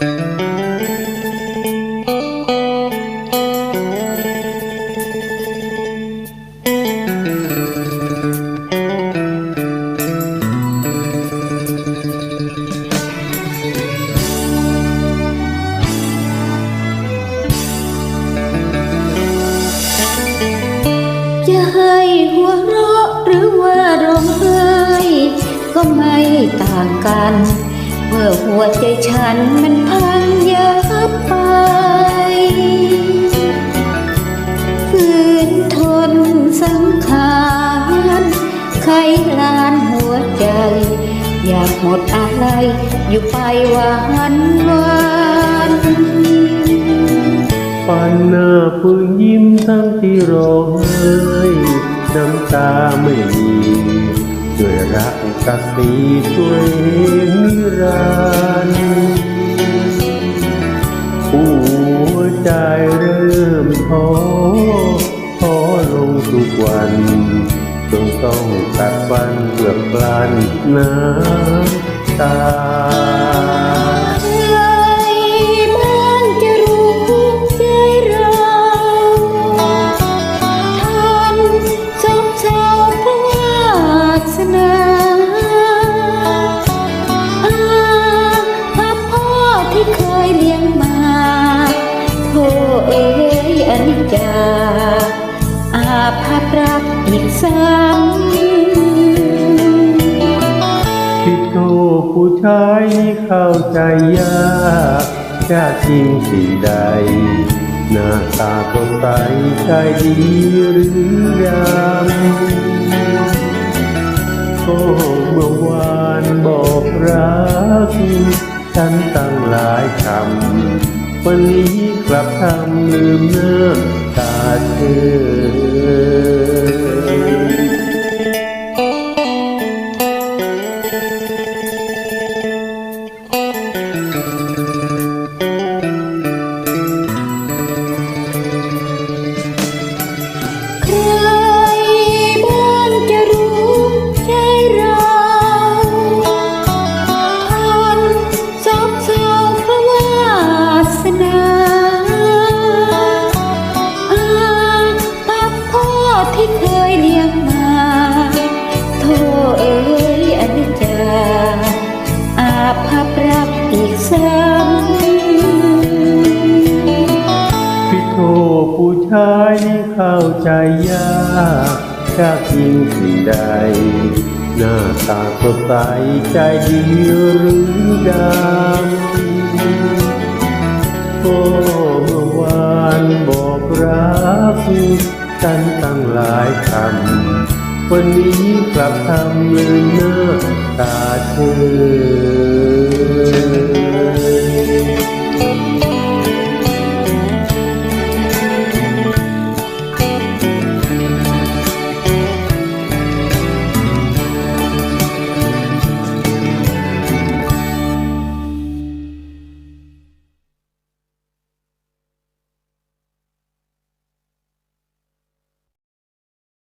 จะให้หัวเราะหรือว่าร้องไห้ก็ไม่ต่างกัน เมื่อหัวใจฉันมันพังยับไปฝืนทนสังขารไขลานหัวใจ อยากหมดอะไรอยู่ไปหวันวันปันหน้าพึ่งยิ้มทั้งที่ร้องไห้น้ำตาไม่มี กัสีช่วยนิรันร์หัวใจเริ่มท้อท้อลงทุกวันจงต้องตัดฟันเพื่อกลั้นน้ำตาา อาภัพรักอีกซ้ำที่โทษผู้ชายนี่เข้าใจยากยากจริงสิ่งใด หน้าตาก็ใสใจดีหรือยังก็เมื่อวานบอกรัก ฉันตั้งหลายคำ วันนี้กลับทำลืมเน้อตาเธอ ที่เคยเลี้ยงมาโทเอ๋ยอนิจจาอาภัพรักอีกซ้ำพี่โทผู้ชายนี่เข้าใจยากยากจริงสิ่งใด หน้าตาสดใสใจดีหรือยังโอ้เมื่อวานบอกรักฉันตั้งหลายคำ วันนี้กลับทำลืมหน้าตาเธอ